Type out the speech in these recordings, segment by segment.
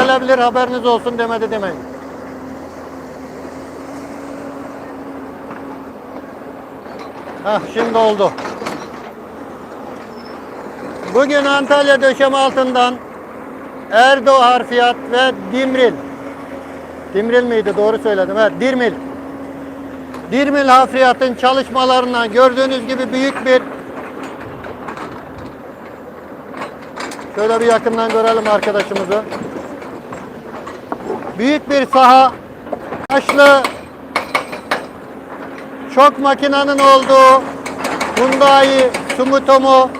gelebilir haberiniz olsun demedi demeyin. Hah şimdi oldu. Bugün Antalya döşeme altından Erdo Harfiyat ve Dimril. Dimril miydi? Doğru söyledim. Evet, Dirmil. Dirmil Harfiyat'ın çalışmalarından gördüğünüz gibi büyük bir Şöyle bir yakından görelim arkadaşımızı. Büyük bir saha. Taşlı çok makinenin olduğu Hyundai Sumitomo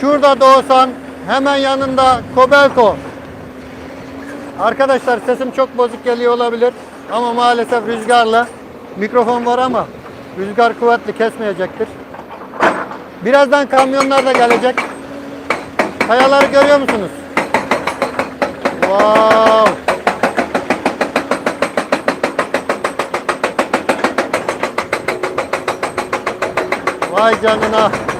Şurada Doğusan hemen yanında Kobelco. Arkadaşlar sesim çok bozuk geliyor olabilir ama maalesef rüzgarla mikrofon var ama rüzgar kuvvetli kesmeyecektir. Birazdan kamyonlar da gelecek. Kayaları görüyor musunuz? Wow! Vay canına.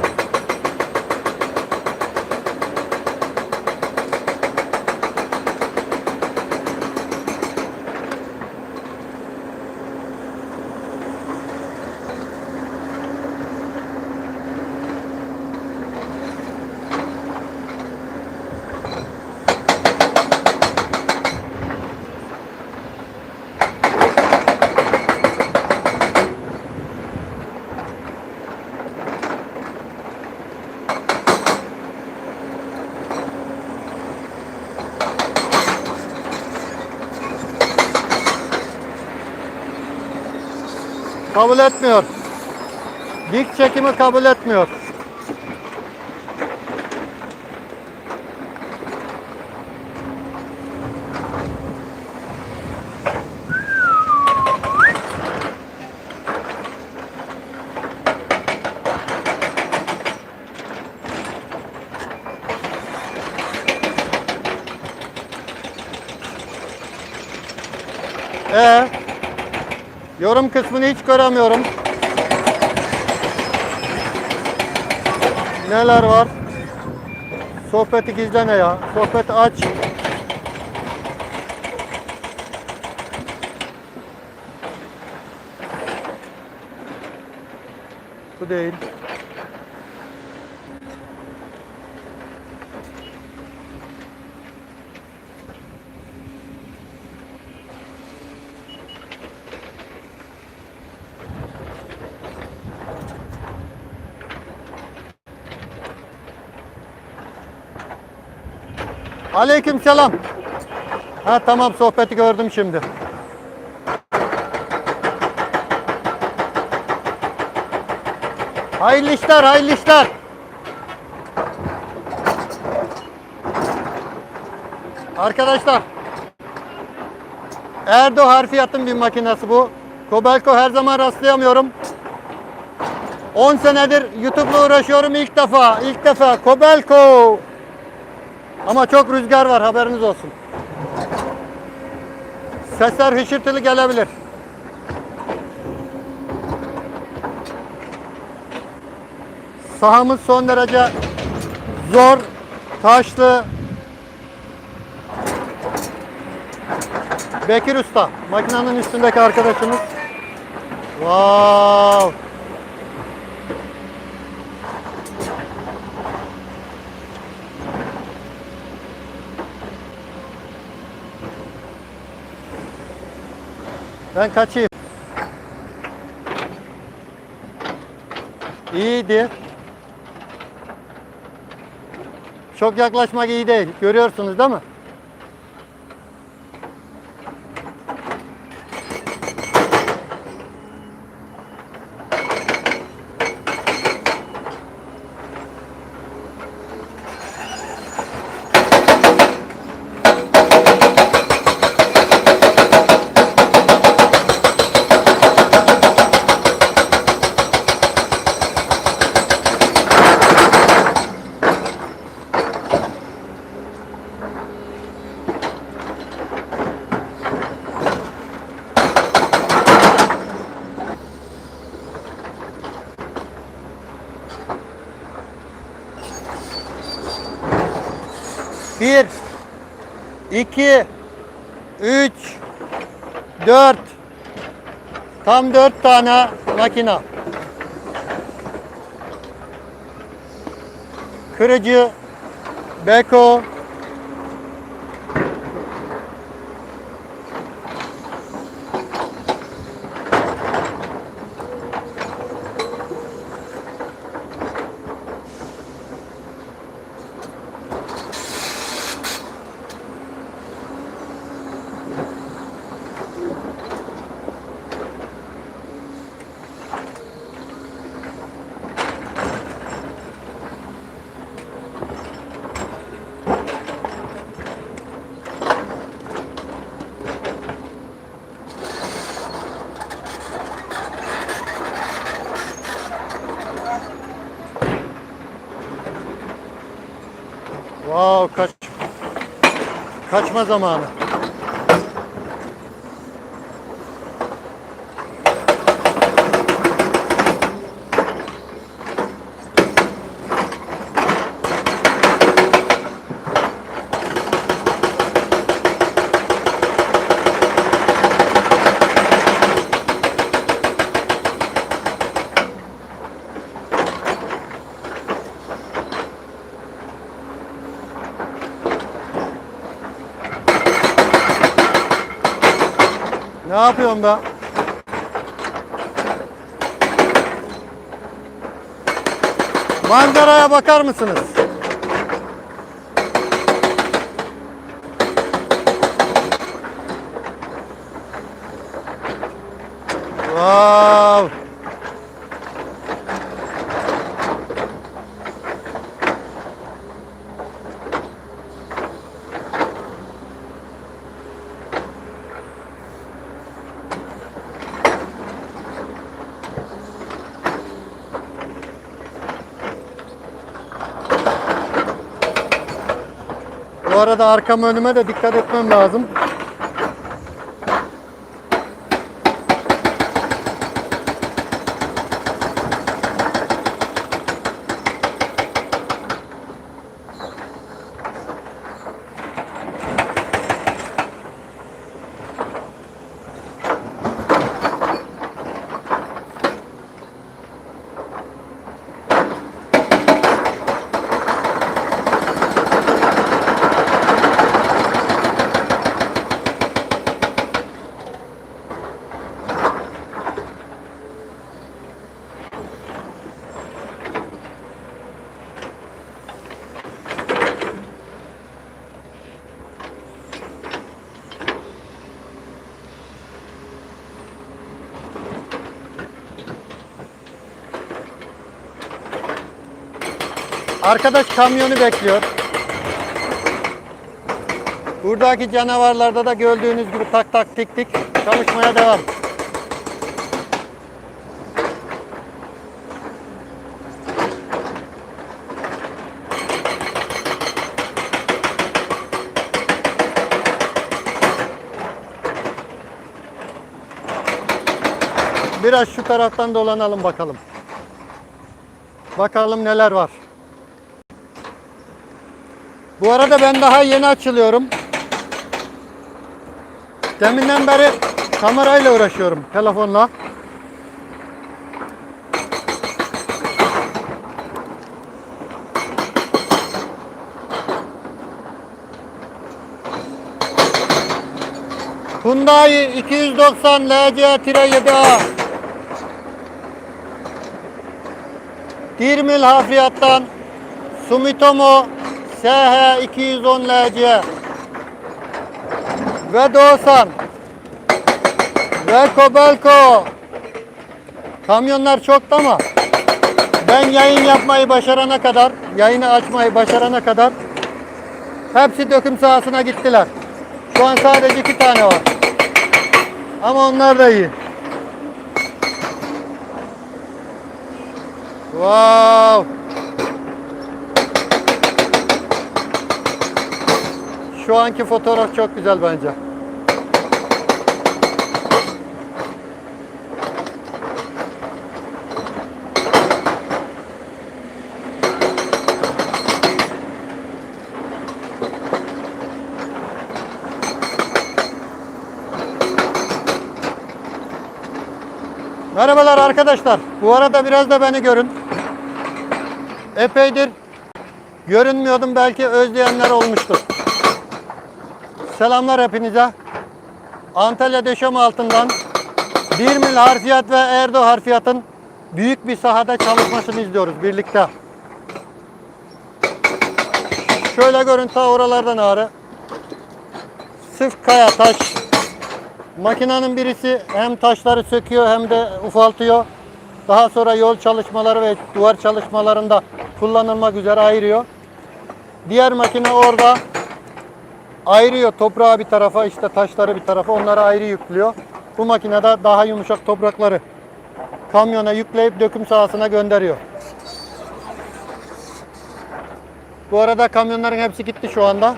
Kabul etmiyor. Dik çekimi kabul etmiyor. Yorum kısmını hiç göremiyorum. Neler var? Sohbeti gizle ne ya? Sohbeti aç. Bu değil. Aleyküm selam. Ha tamam sohbeti gördüm şimdi. Hayırlı işler, hayırlı işler. Arkadaşlar. Erdo harfiyatın bir makinesi bu. Kobelco her zaman rastlayamıyorum. 10 senedir YouTube'la uğraşıyorum ilk defa. ilk defa Kobelco. Ama çok rüzgar var haberiniz olsun. Sesler hışırtılı gelebilir. Sahamız son derece zor, taşlı. Bekir Usta, makinenin üstündeki arkadaşımız. Wow! Ben kaçayım. İyiydi. Çok yaklaşmak iyi değil. Görüyorsunuz değil mi? Bir, 2 3 4 Tam 4 tane makina. Kırıcı, beko, Kaç kaçma zamanı. Yapıyorsun be? Manzaraya bakar mısınız? Wow! Bu arada arkam önüme de dikkat etmem lazım. Arkadaş kamyonu bekliyor. Buradaki canavarlarda da gördüğünüz gibi tak tak tik tik çalışmaya devam. Biraz şu taraftan dolanalım bakalım. Bakalım neler var. Bu arada ben daha yeni açılıyorum. Deminden beri kamerayla uğraşıyorum telefonla. Hyundai 290 LC-7A Dirmil hafriyattan Sumitomo SH 210 LC ve Doğusan ve Kobelco kamyonlar çoktu ama ben yayın yapmayı başarana kadar yayını açmayı başarana kadar hepsi döküm sahasına gittiler. Şu an sadece iki tane var. Ama onlar da iyi. Wow. Şu anki fotoğraf çok güzel bence. Merhabalar arkadaşlar. Bu arada biraz da beni görün. Epeydir görünmüyordum belki özleyenler olmuştur. Selamlar hepinize. Antalya döşeme altından Dirmil harfiyat ve Erdo harfiyatın büyük bir sahada çalışmasını izliyoruz birlikte. Şöyle görün ta oralardan ağrı. Sıf kaya taş. Makinenin birisi hem taşları söküyor hem de ufaltıyor. Daha sonra yol çalışmaları ve duvar çalışmalarında kullanılmak üzere ayırıyor. Diğer makine orada ayırıyor toprağı bir tarafa işte taşları bir tarafa onları ayrı yüklüyor. Bu makinede daha yumuşak toprakları kamyona yükleyip döküm sahasına gönderiyor. Bu arada kamyonların hepsi gitti şu anda.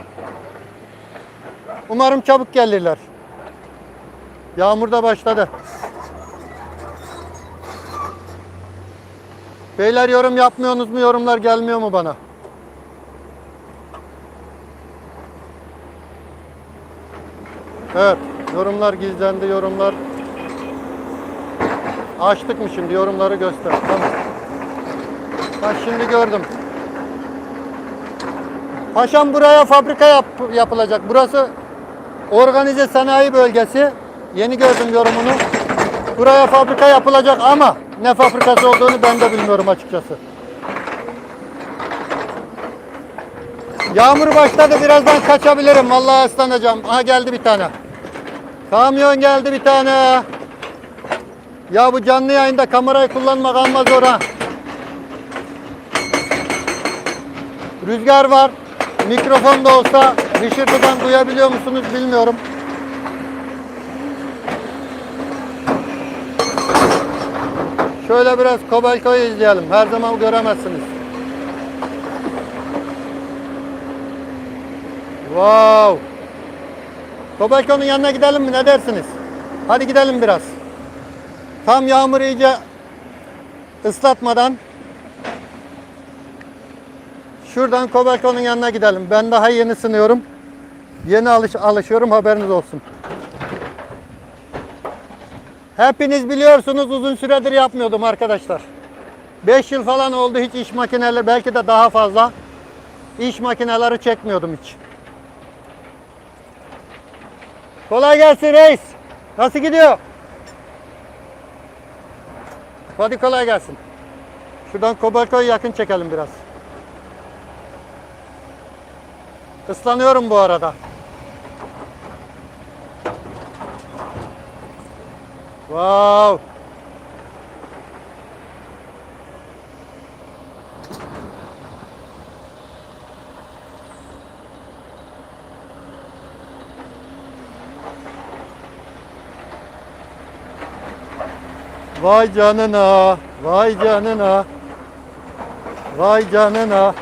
Umarım çabuk gelirler. Yağmur da başladı. Beyler yorum yapmıyorsunuz mu? Yorumlar gelmiyor mu bana? Evet. Yorumlar gizlendi. Yorumlar açtık mı şimdi? Yorumları göster. Tamam. Ben şimdi gördüm. Paşam buraya fabrika yap, yapılacak. Burası organize sanayi bölgesi. Yeni gördüm yorumunu. Buraya fabrika yapılacak ama ne fabrikası olduğunu ben de bilmiyorum açıkçası. Yağmur başladı birazdan kaçabilirim. Vallahi ıslanacağım. Aha geldi bir tane. Kamyon geldi bir tane. Ya bu canlı yayında kamerayı kullanmak amma zor ha. Rüzgar var. Mikrofon da olsa hışırtıdan duyabiliyor musunuz bilmiyorum. Şöyle biraz Kobelko'yu izleyelim. Her zaman göremezsiniz. Wow. Kobelko'nun yanına gidelim mi? Ne dersiniz? Hadi gidelim biraz. Tam yağmur iyice ıslatmadan şuradan Kobelko'nun yanına gidelim. Ben daha yeni sınıyorum. Yeni alış alışıyorum haberiniz olsun. Hepiniz biliyorsunuz uzun süredir yapmıyordum arkadaşlar. 5 yıl falan oldu hiç iş makineleri belki de daha fazla iş makineleri çekmiyordum hiç. Kolay gelsin reis. Nasıl gidiyor? Hadi kolay gelsin. Şuradan Kobalko'yu yakın çekelim biraz. Islanıyorum bu arada. Wow. Vay canına, vay canına, vay canına.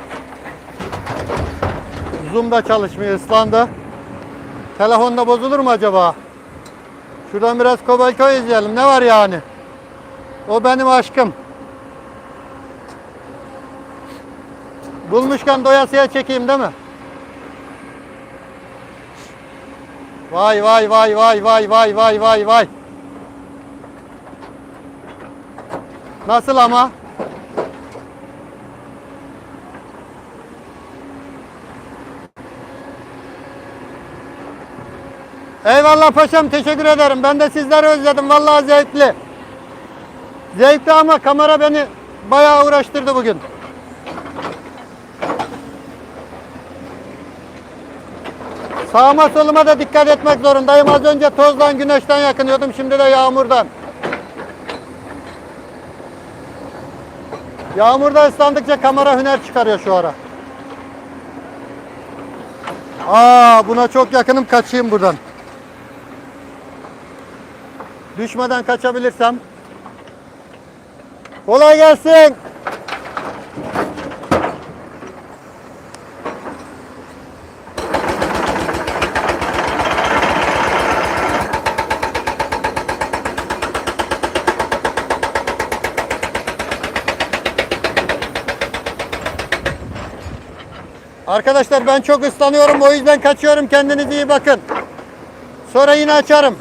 Zoom da çalışmıyor, ıslandı. Telefonda bozulur mu acaba? Şuradan biraz Kobalko izleyelim. Ne var yani? O benim aşkım. Bulmuşken doyasıya çekeyim değil mi? Vay vay vay vay vay vay vay vay vay. Nasıl ama? Eyvallah paşam teşekkür ederim. Ben de sizleri özledim. Vallahi zevkli. Zevkli ama kamera beni bayağı uğraştırdı bugün. Sağıma soluma da dikkat etmek zorundayım. Az önce tozdan, güneşten yakınıyordum. Şimdi de yağmurdan. Yağmurda ıslandıkça kamera hüner çıkarıyor şu ara. Aa buna çok yakınım kaçayım buradan. Düşmeden kaçabilirsem. Kolay gelsin. Arkadaşlar ben çok ıslanıyorum o yüzden kaçıyorum kendinize iyi bakın. Sonra yine açarım.